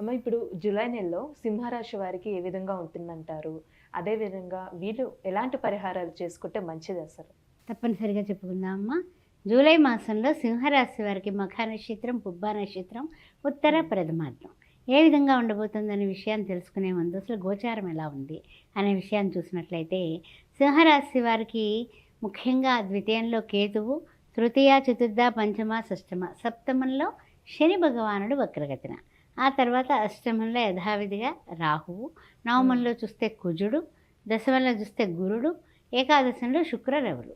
అమ్మ ఇప్పుడు జూలై నెలలో సింహరాశి వారికి ఏ విధంగా ఉంటుందంటారు? అదేవిధంగా వీళ్ళు ఎలాంటి పరిహారాలు చేసుకుంటే మంచిది అసలు? తప్పనిసరిగా చెప్పుకుందాం అమ్మ. జూలై మాసంలో సింహరాశి వారికి మఖ నక్షత్రం పుబ్బ నక్షత్రం ఉత్తర ప్రథమార్థం. ఏ విధంగా ఉండబోతుందనే విషయాన్ని తెలుసుకునే ముందు అసలు గోచారం ఎలా ఉంది అనే విషయాన్ని చూసినట్లయితే సింహరాశి వారికి ముఖ్యంగా ద్వితీయంలో కేతువు తృతీయ చతుర్థ పంచమ షష్టమ సప్తమంలో శని భగవానుడు వక్రగతిన. ఆ తర్వాత అష్టమంలో యథావిధిగా రాహువు నవమంలో చూస్తే కుజుడు దశమంలో చూస్తే గురుడు ఏకాదశంలో శుక్ర రవులు.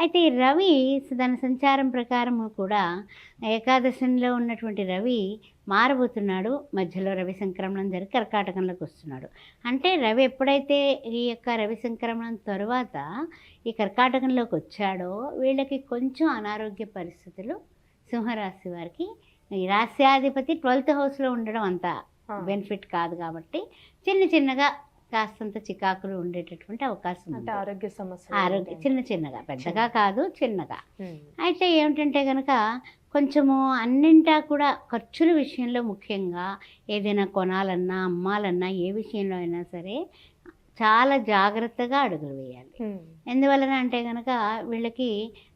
అయితే ఈ రవి దాని సంచారం ప్రకారం కూడా ఏకాదశంలో ఉన్నటువంటి రవి మారబోతున్నాడు. మధ్యలో రవి సంక్రమణం జరిగి కర్కాటకంలోకి వస్తున్నాడు. అంటే రవి ఎప్పుడైతే ఈ యొక్క రవి సంక్రమణం తర్వాత ఈ కర్కాటకంలోకి వచ్చాడో వీళ్ళకి కొంచెం అనారోగ్య పరిస్థితులు సింహరాశి వారికి ఈ రాశ్యాధిపతి ట్వెల్త్ హౌస్లో ఉండడం అంత బెనిఫిట్ కాదు కాబట్టి చిన్న చిన్నగా కాస్తంత చికాకులు ఉండేటటువంటి అవకాశం అంటే ఉంది ఆరోగ్య సమస్య ఆరోగ్య చిన్న చిన్నగా పెద్దగా కాదు చిన్నగా. అయితే ఏమిటంటే కనుక కొంచెము అన్నింటా కూడా ఖర్చుల విషయంలో ముఖ్యంగా ఏదైనా కొనాలన్నా అమ్మాలన్నా ఏ విషయంలో అయినా సరే చాలా జాగ్రత్తగా అడుగులు వేయాలి. ఎందువలన అంటే కనుక వీళ్ళకి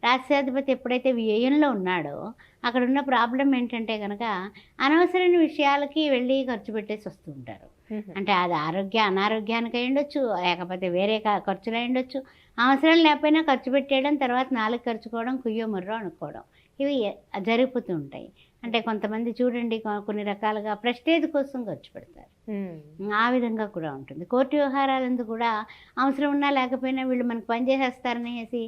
రాష్ట్రాధిపతి ఎప్పుడైతే వ్యయంలో ఉన్నాడో అక్కడ ఉన్న ప్రాబ్లం ఏంటంటే కనుక అనవసరమైన విషయాలకి వెళ్ళి ఖర్చు పెట్టేసి వస్తూ ఉంటారు. అంటే అది ఆరోగ్య అనారోగ్యానికి అయి ఉండొచ్చు లేకపోతే వేరే ఖర్చులు అయి ఉండొచ్చు. అవసరం లేకపోయినా ఖర్చు పెట్టేయడం తర్వాత నాలుగు ఖర్చుకోవడం కుయ్యో ముర్రో అనుకోవడం. ఇవి జరిగిపోతూ ఉంటాయి. అంటే కొంతమంది చూడండి కొన్ని రకాలుగా ప్రెస్టేజ్ కోసం ఖర్చు పెడతారు. ఆ విధంగా కూడా ఉంటుంది కోర్టు వ్యవహారాలందు కూడా అవసరం ఉన్నా లేకపోయినా వీళ్ళు మనకు పని చేసేస్తారనేసి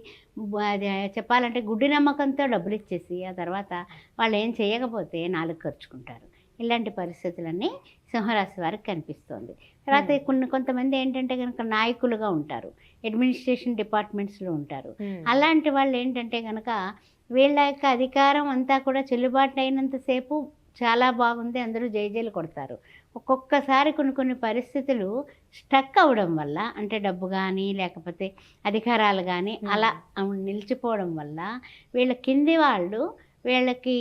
చెప్పాలంటే గుడ్డి నమ్మకంతో డబ్బులు ఇచ్చేసి ఆ తర్వాత వాళ్ళు ఏం చేయకపోతే నాలుగు ఖర్చుకుంటారు ఇలాంటి పరిస్థితులన్నీ సింహరాశి వారికి కనిపిస్తోంది తర్వాత. కొన్ని కొంతమంది ఏంటంటే కనుక నాయకులుగా ఉంటారు అడ్మినిస్ట్రేషన్ డిపార్ట్మెంట్స్లో ఉంటారు. అలాంటి వాళ్ళు ఏంటంటే కనుక వీళ్ళ యొక్క అధికారం అంతా కూడా చెల్లుబాటు అయినంతసేపు చాలా బాగుంది అందరూ జైజేలు కొడతారు ఒక్కొక్కసారి కొన్ని కొన్ని పరిస్థితులు స్టక్ అవ్వడం వల్ల అంటే డబ్బు కానీ లేకపోతే అధికారాలు కానీ. అలా నిలిచిపోవడం వల్ల వీళ్ళ కింది వాళ్ళు వీళ్ళకి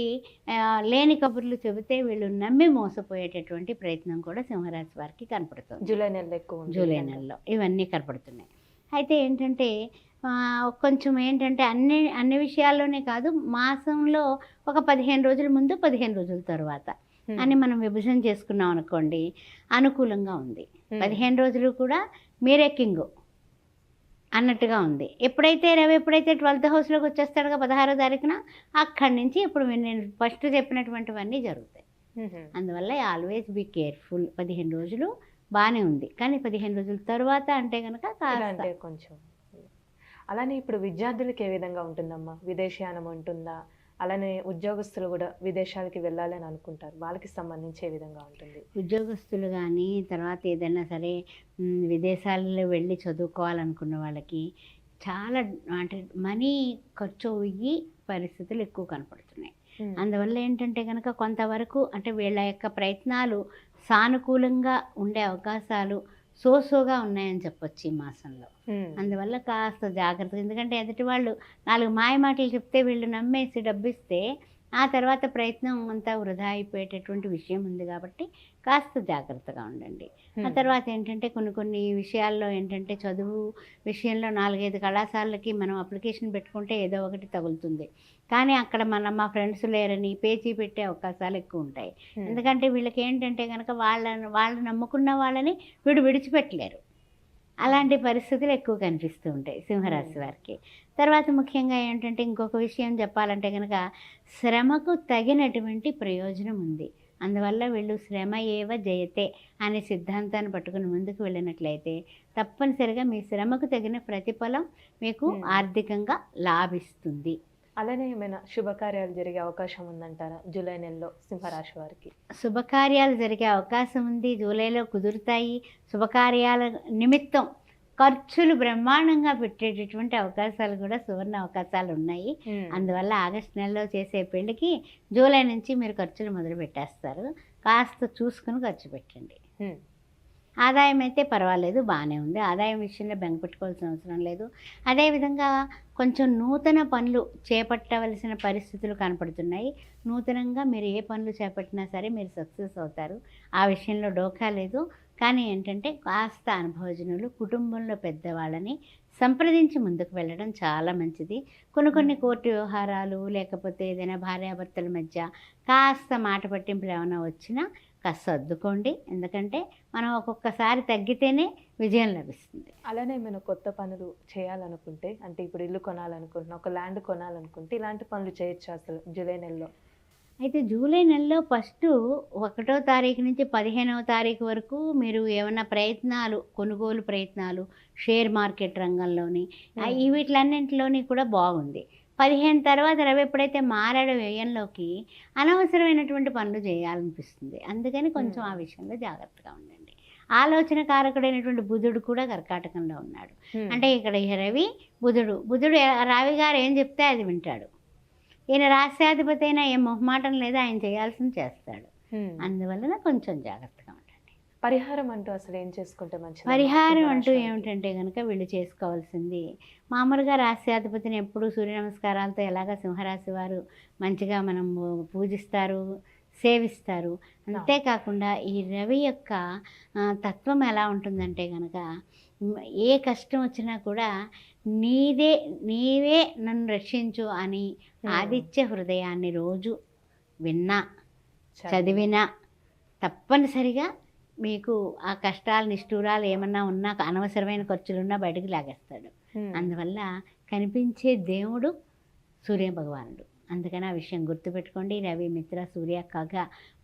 లేని కబుర్లు చెబితే వీళ్ళు నమ్మి మోసపోయేటటువంటి ప్రయత్నం కూడా సింహరాశి వారికి కనపడుతుంది జూలై నెలలో ఎక్కువ జూలై. నెలలో ఇవన్నీ కనపడుతున్నాయి అయితే ఏంటంటే కొంచెం ఏంటంటే అన్ని అన్ని విషయాల్లోనే కాదు మాసంలో ఒక పదిహేను రోజుల ముందు పదిహేను రోజుల తర్వాత. అని మనం విభజన చేసుకున్నాం అనుకోండి అనుకూలంగా ఉంది. పదిహేను రోజులు కూడా మీరే కింగ్ అన్నట్టుగా ఉంది ఎప్పుడైతే రవి ఎప్పుడైతే ట్వెల్త్ హౌస్లోకి వచ్చేస్తాడుగా పదహారో తారీఖున అక్కడి నుంచి ఇప్పుడు నేను ఫస్ట్ చెప్పినటువంటివన్నీ జరుగుతాయి. అందువల్ల ఆల్వేస్ బీ కేర్ఫుల్ పదిహేను రోజులు బాగానే ఉంది కానీ పదిహేను రోజుల తర్వాత అంటే కనుక కొంచెం అలానే ఇప్పుడు విద్యార్థులకు ఏ విధంగా ఉంటుందమ్మా? విదేశీయానం ఉంటుందా? అలానే ఉద్యోగస్తులు కూడా విదేశాలకి వెళ్ళాలని అనుకుంటారు. వాళ్ళకి సంబంధించి ఏ విధంగా ఉంటుంది? ఉద్యోగస్తులు కానీ తర్వాత ఏదైనా సరే విదేశాలలో వెళ్ళి చదువుకోవాలనుకున్న వాళ్ళకి చాలా అంటే మనీ ఖర్చు అయ్యి పరిస్థితులు ఎక్కువ కనపడుతున్నాయి. అందువల్ల ఏంటంటే కనుక కొంతవరకు అంటే వీళ్ళ యొక్క ప్రయత్నాలు సానుకూలంగా ఉండే అవకాశాలు సోసోగా ఉన్నాయని చెప్పొచ్చు ఈ మాసంలో. అందువల్ల కాస్త జాగ్రత్తగా ఎందుకంటే ఎదుటి వాళ్ళు నాలుగు మాయ మాటలు చెప్తే వీళ్ళు నమ్మేసి డబ్బిస్తే ఆ తర్వాత ప్రయత్నం అంతా వృధా అయిపోయేటటువంటి విషయం ఉంది కాబట్టి కాస్త జాగ్రత్తగా ఉండండి ఆ. తర్వాత ఏంటంటే కొన్ని కొన్ని విషయాల్లో ఏంటంటే చదువు విషయంలో నాలుగైదు కళాశాలలకి మనం అప్లికేషన్ పెట్టుకుంటే ఏదో ఒకటి తగులుతుంది కానీ అక్కడ మన మా ఫ్రెండ్స్ లేరని పేచీ పెట్టే అవకాశాలు ఎక్కువ ఉంటాయి. ఎందుకంటే వీళ్ళకి ఏంటంటే కనుక వాళ్ళని వాళ్ళు నమ్ముకున్న వాళ్ళని వీడు విడిచిపెట్టలేరు అలాంటి పరిస్థితులు ఎక్కువ కనిపిస్తూ ఉంటాయి సింహరాశి వారికి. తర్వాత ముఖ్యంగా ఏంటంటే ఇంకొక విషయం చెప్పాలంటే కనుక శ్రమకు తగినటువంటి ప్రయోజనం ఉంది. అందువల్ల వీళ్ళు శ్రమ ఏవ జయతే అనే సిద్ధాంతాన్ని పట్టుకుని ముందుకు వెళ్ళినట్లయితే తప్పనిసరిగా మీ శ్రమకు తగిన ప్రతిఫలం మీకు. ఆర్థికంగా లాభిస్తుంది. అలానే ఏమైనా శుభకార్యాలు జరిగే అవకాశం ఉందంటారా? జూలై నెలలో సింహరాశి వారికి. శుభకార్యాలు జరిగే అవకాశం ఉంది. జూలైలో కుదురుతాయి. శుభకార్యాల నిమిత్తం ఖర్చులు బ్రహ్మాండంగా పెట్టేటటువంటి అవకాశాలు కూడా సువర్ణ అవకాశాలు ఉన్నాయి. అందువల్ల ఆగస్ట్ నెలలో చేసే పెళ్ళికి జూలై నుంచి మీరు ఖర్చులు మొదలు పెట్టేస్తారు కాస్త చూసుకుని ఖర్చు పెట్టండి. ఆదాయం అయితే పర్వాలేదు బాగానే ఉంది. ఆదాయం విషయంలో బెంగ పెట్టుకోవాల్సిన అవసరం లేదు. అదేవిధంగా కొంచెం నూతన పనులు చేపట్టవలసిన పరిస్థితులు కనపడుతున్నాయి. నూతనంగా మీరు ఏ పనులు చేపట్టినా సరే మీరు సక్సెస్ అవుతారు. ఆ విషయంలో డోకా లేదు. కానీ ఏంటంటే కాస్త అనుభవజనులు కుటుంబంలో పెద్దవాళ్ళని సంప్రదించి ముందుకు వెళ్ళడం చాలా మంచిది. కొన్ని కొన్ని కోర్టు వ్యవహారాలు లేకపోతే ఏదైనా భార్యాభర్తల మధ్య కాస్త మాట పట్టింపులు ఏమైనా వచ్చినా కాస్త సర్దుకోండి. ఎందుకంటే మనం ఒక్కొక్కసారి తగ్గితేనే విజయం లభిస్తుంది. అలానే ఏమైనా కొత్త పనులు చేయాలనుకుంటే అంటే ఇప్పుడు ఇల్లు కొనాలనుకుంటున్నా ఒక ల్యాండ్ కొనాలనుకుంటే ఇలాంటి పనులు చేయొచ్చు అసలు జూలై నెలలో? అయితే జూలై నెలలో ఫస్ట్ ఒకటో తారీఖు నుంచి పదిహేనవ తారీఖు వరకు మీరు ఏమైనా ప్రయత్నాలు కొనుగోలు ప్రయత్నాలు షేర్ మార్కెట్ రంగంలోని ఈ వీటిలన్నింటిలోని కూడా బాగుంది. పదిహేను తర్వాత రవి ఎప్పుడైతే మారాడో వ్యయంలోకి అనవసరమైనటువంటి పనులు చేయాలనిపిస్తుంది. అందుకని కొంచెం ఆ విషయంలో జాగ్రత్తగా ఉండండి. ఆలోచన కారకుడైనటువంటి బుధుడు కూడా కర్కాటకంలో ఉన్నాడు. అంటే ఇక్కడ రవి బుధుడు బుధుడు రావి గారు ఏం చెప్తే అది వింటాడు. ఈయన రాష్ట్రాధిపతి అయినా ఏం మొహమాటం లేదా ఆయన చేయాల్సింది చేస్తాడు. అందువలన కొంచెం జాగ్రత్తగా ఉండండి. పరిహారం అంటూ అసలు ఏం చేసుకుంటే మంచిది? పరిహారం అంటూ ఏమిటంటే కనుక వీళ్ళు చేసుకోవాల్సింది. మామూలుగా రాశ్యాధిపతిని ఎప్పుడు సూర్య నమస్కారాలతో ఎలాగ సింహరాశి వారు మంచిగా మనం పూజిస్తారు సేవిస్తారు. అంతేకాకుండా ఈ రవి యొక్క తత్వం ఎలా ఉంటుందంటే కనుక ఏ కష్టం వచ్చినా కూడా నీదే నీవే నన్ను రక్షించు అని ఆదిత్య హృదయాన్ని రోజు విన్నా చదివినా. తప్పనిసరిగా మీకు ఆ కష్టాలు నిష్ఠూరాలు ఏమన్నా ఉన్నా అనవసరమైన ఖర్చులున్నా బయటకు లాగేస్తాడు. అందువల్ల కనిపించే దేవుడు సూర్య భగవానుడు అందుకని ఆ విషయం గుర్తుపెట్టుకోండి. రవి మిత్ర సూర్య కగ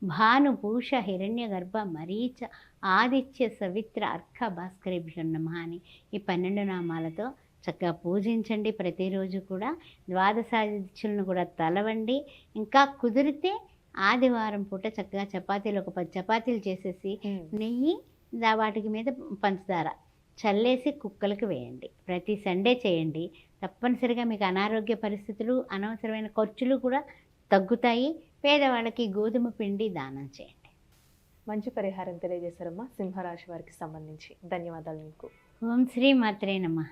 భాను పూష హిరణ్య గర్భ మరీచ ఆదిత్య సవిత్ర అర్క భాస్కరేభ్యో నమ అని ఈ పన్నెండు నామాలతో చక్కగా పూజించండి ప్రతిరోజు కూడా. ద్వాదశాదిత్యులను కూడా తలవండి. ఇంకా కుదిరితే ఆదివారం పూట చక్కగా చపాతీలు ఒక పది చపాతీలు చేసేసి నెయ్యి వాటికి మీద పంచదార చల్లేసి కుక్కలకు వేయండి. ప్రతి సండే చేయండి. తప్పనిసరిగా మీకు అనారోగ్య పరిస్థితులు అనవసరమైన ఖర్చులు కూడా తగ్గుతాయి. పేదవాళ్ళకి గోధుమ పిండి దానం చేయండి. మంచి పరిహారం తెలియజేశారమ్మా. సింహరాశి వారికి సంబంధించి ధన్యవాదాలు మీకు. ఓం శ్రీ మాత్రే నమః.